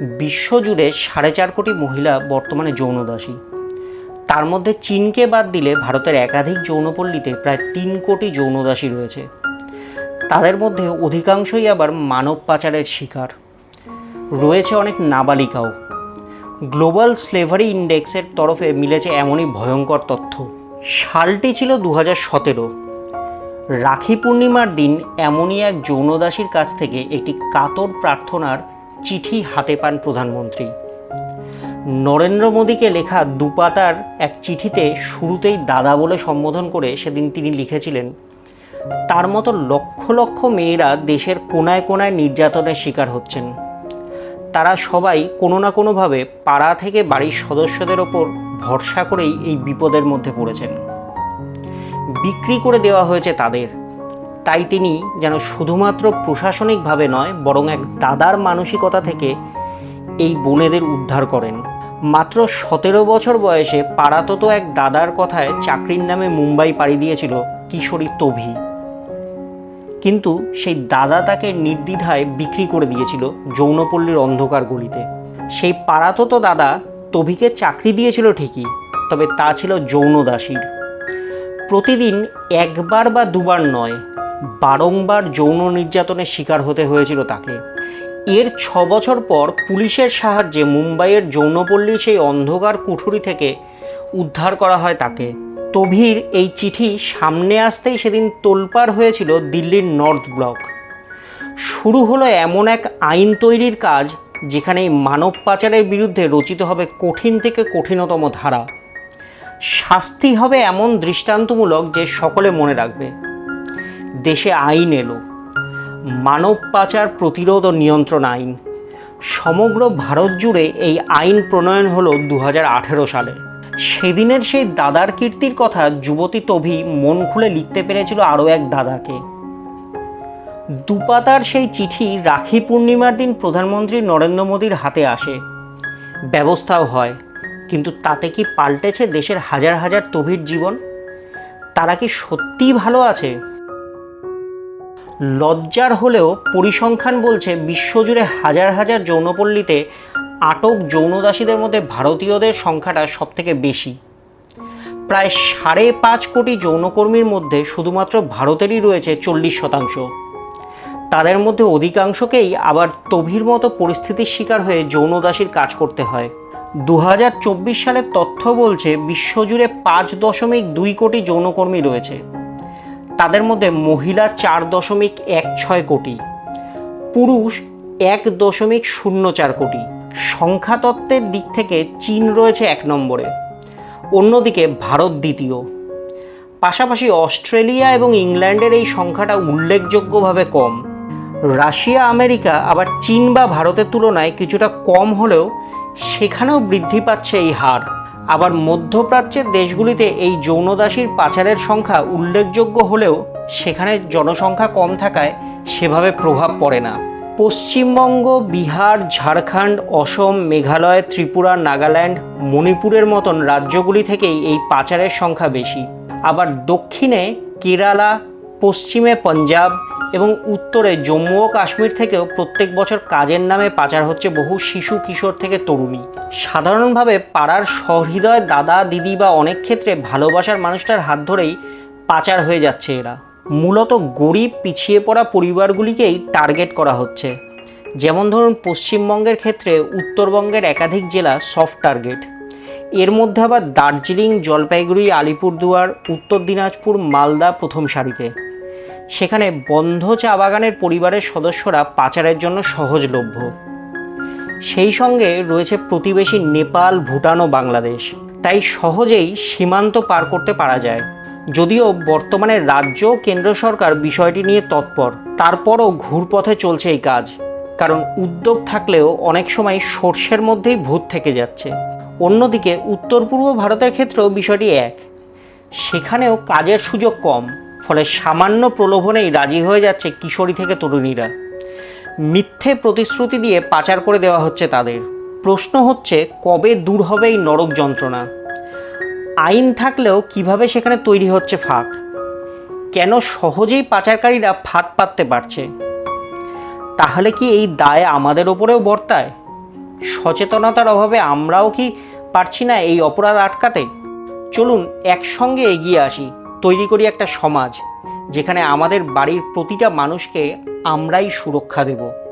বিশ্বজুড়ে সাড়ে চার কোটি মহিলা বর্তমানে যৌনদাসী। তার মধ্যে চীনকে বাদ দিলে ভারতের একাধিক যৌনপল্লীতে প্রায় তিন কোটি যৌনদাসী রয়েছে। তাদের মধ্যে অধিকাংশই আবার মানব পাচারের শিকার। রয়েছে অনেক নাবালিকাও। গ্লোবাল স্লেভারি ইন্ডেক্সের তরফে মিলেছে এমনই ভয়ঙ্কর তথ্য। সালটি ছিল দু সতেরো। রাখি পূর্ণিমার দিন এমনই এক যৌনদাসীর কাছ থেকে একটি কাতর প্রার্থনার চিঠি হাতে পান প্রধানমন্ত্রী। নরেন্দ্র মোদীকে লেখা দুপাতার এক চিঠিতে শুরুতেই দাদা বলে সম্বোধন করে সেদিন তিনি লিখেছিলেন, তার মতো লক্ষ লক্ষ মেয়েরা দেশের কোনায় কোনায় নির্যাতনের শিকার হচ্ছেন। তারা সবাই কোনো না কোনোভাবে পাড়া থেকে বাড়ির সদস্যদের ওপর ভরসা করেই এই বিপদের মধ্যে পড়েছেন। বিক্রি করে দেওয়া হয়েছে তাদের। তাই তিনি যেন শুধুমাত্র প্রশাসনিকভাবে নয়, বরং এক দাদার মানসিকতা থেকে এই বোনেদের উদ্ধার করেন। মাত্র সতেরো বছর বয়সে পাড়াততো এক দাদার কথায় চাকরির নামে মুম্বাই পাড়ি দিয়েছিল কিশোরী তভি। কিন্তু সেই দাদা তাকে নির্দ্বিধায় বিক্রি করে দিয়েছিল যৌনপল্লীর অন্ধকার গলিতে। সেই পাড়াততো দাদা তভিকে চাকরি দিয়েছিল ঠিকই, তবে তা ছিল যৌনদাসীর প্রতিদিন একবার বা দুবার নয় বারংবার যৌন নির্যাতনের শিকার হতে হয়েছিল তাকে। এর ছ বছর পর পুলিশের সাহায্যে মুম্বাইয়ের যৌনপল্লীর সেই অন্ধকার কুঠুরি থেকে উদ্ধার করা হয় তাকে। তভির এই চিঠি সামনে আসতেই সেদিন তোলপাড় হয়েছিল দিল্লির নর্থ ব্লক। শুরু হলো এমন এক আইন তৈরির কাজ যেখানে মানব পাচারের বিরুদ্ধে রচিত হবে কঠিন থেকে কঠিনতম ধারা। শাস্তি হবে এমন দৃষ্টান্তমূলক যে সকলে মনে রাখবে। দেশে আইন এলো। মানব পাচার প্রতিরোধ ও নিয়ন্ত্রণ আইন। সমগ্র ভারত জুড়ে এই আইন প্রণয়ন হলো দু হাজার আঠেরো সালে। সেদিনের সেই দাদার কীর্তির কথা যুবতী তভি মন খুলে লিখতে পেরেছিল আরও এক দাদাকে। দুপাতার সেই চিঠি রাখি পূর্ণিমার দিন প্রধানমন্ত্রী নরেন্দ্র মোদীর হাতে আসে। ব্যবস্থাও হয়, কিন্তু তাতে কি পাল্টেছে দেশের হাজার হাজার তভির জীবন? তারা কি সত্যিই ভালো আছে? লজ্জার হলেও পরিসংখ্যান বলছে বিশ্বজুড়ে হাজার হাজার যৌনপল্লীতে আটক যৌনদাসীদের মধ্যে ভারতীয়দের সংখ্যাটা সবথেকে বেশি। প্রায় সাড়ে পাঁচ কোটি যৌনকর্মীর মধ্যে শুধুমাত্র ভারতেরই রয়েছে চল্লিশ শতাংশ। তাদের মধ্যে অধিকাংশকেই আবার তভির মতো পরিস্থিতির শিকার হয়ে যৌনদাসীর কাজ করতে হয়। দু হাজার চব্বিশ সালের তথ্য বলছে বিশ্বজুড়ে পাঁচ দশমিক দুই কোটি যৌনকর্মী রয়েছে। তাদের মধ্যে মহিলা চার দশমিক এক ছয় কোটি, পুরুষ এক দশমিক শূন্য চার কোটি। সংখ্যাতত্ত্বের দিক থেকে চীন রয়েছে এক নম্বরে, অন্যদিকে ভারত দ্বিতীয়। পাশাপাশি অস্ট্রেলিয়া এবং ইংল্যান্ডের এই সংখ্যাটা উল্লেখযোগ্যভাবে কম। রাশিয়া, আমেরিকা, আবার চীন বা ভারতের তুলনায় কিছুটা কম হলেও সেখানেও বৃদ্ধি পাচ্ছে এই হার। আবার মধ্যপ্রাচ্যের দেশগুলিতে এই যৌনদাসীর পাচারের সংখ্যা উল্লেখযোগ্য হলেও সেখানে জনসংখ্যা কম থাকায় সেভাবে প্রভাব পড়ে না। পশ্চিমবঙ্গ, বিহার, ঝাড়খণ্ড, অসম, মেঘালয়, ত্রিপুরা, নাগাল্যান্ড, মণিপুরের মতন রাজ্যগুলি থেকেই এই পাচারের সংখ্যা বেশি। আবার দক্ষিণে কেরালা, পশ্চিমে পাঞ্জাব এবং উত্তরে জম্মু ও কাশ্মীর থেকেও প্রত্যেক বছর কাজের নামে পাচার হচ্ছে বহু শিশু, কিশোর থেকে তরুণী। সাধারণভাবে পাড়ার সহৃদয় দাদা, দিদি বা অনেক ক্ষেত্রে ভালোবাসার মানুষটার হাত ধরেই পাচার হয়ে যাচ্ছে এরা। মূলত গরিব, পিছিয়ে পড়া পরিবারগুলিকেই টার্গেট করা হচ্ছে। যেমন ধরুন, পশ্চিমবঙ্গের ক্ষেত্রে উত্তরবঙ্গের একাধিক জেলা সফট টার্গেট এর মধ্যে আবার দার্জিলিং, জলপাইগুড়ি, আলিপুরদুয়ার, উত্তর দিনাজপুর, মালদা প্রথম সারিতে। সেখানে বন্ধ চা বাগানের পরিবারের সদস্যরা পাচারের জন্য সহজলভ্য। সেই সঙ্গে রয়েছে প্রতিবেশী নেপাল, ভুটান ও বাংলাদেশ। তাই সহজেই সীমান্ত পার করতে পারা যায়। যদিও বর্তমানে রাজ্য কেন্দ্র সরকার বিষয়টি নিয়ে তৎপর, তারপরও ঘুরপথে চলছে এই কাজ। কারণ উদ্যোগ থাকলেও অনেক সময় সর্ষের মধ্যেই ভূত থেকে যাচ্ছে। অন্যদিকে উত্তর পূর্ব ভারতের ক্ষেত্রেও বিষয়টি এক। সেখানেও কাজের সুযোগ কম। ফলে সামান্য প্রলোভনেই রাজি হয়ে যাচ্ছে কিশোরী থেকে তরুণীরা। মিথ্যে প্রতিশ্রুতি দিয়ে পাচার করে দেওয়া হচ্ছে তাদের। প্রশ্ন হচ্ছে, কবে দূর হবে এই নরক যন্ত্রণা? আইন থাকলেও কীভাবে সেখানে তৈরি হচ্ছে ফাঁক? কেন সহজেই পাচারকারীরা ফাঁক পাততে পারছে? তাহলে কি এই দায় আমাদের ওপরেও বর্তায়? সচেতনতার অভাবে আমরাও কি পারছি না এই অপরাধ আটকাতে? চলুন একসঙ্গে এগিয়ে আসি। তৈরি করি একটা সমাজ যেখানে আমাদের বাড়ির প্রতিটা মানুষকে আমরাই সুরক্ষা দেব।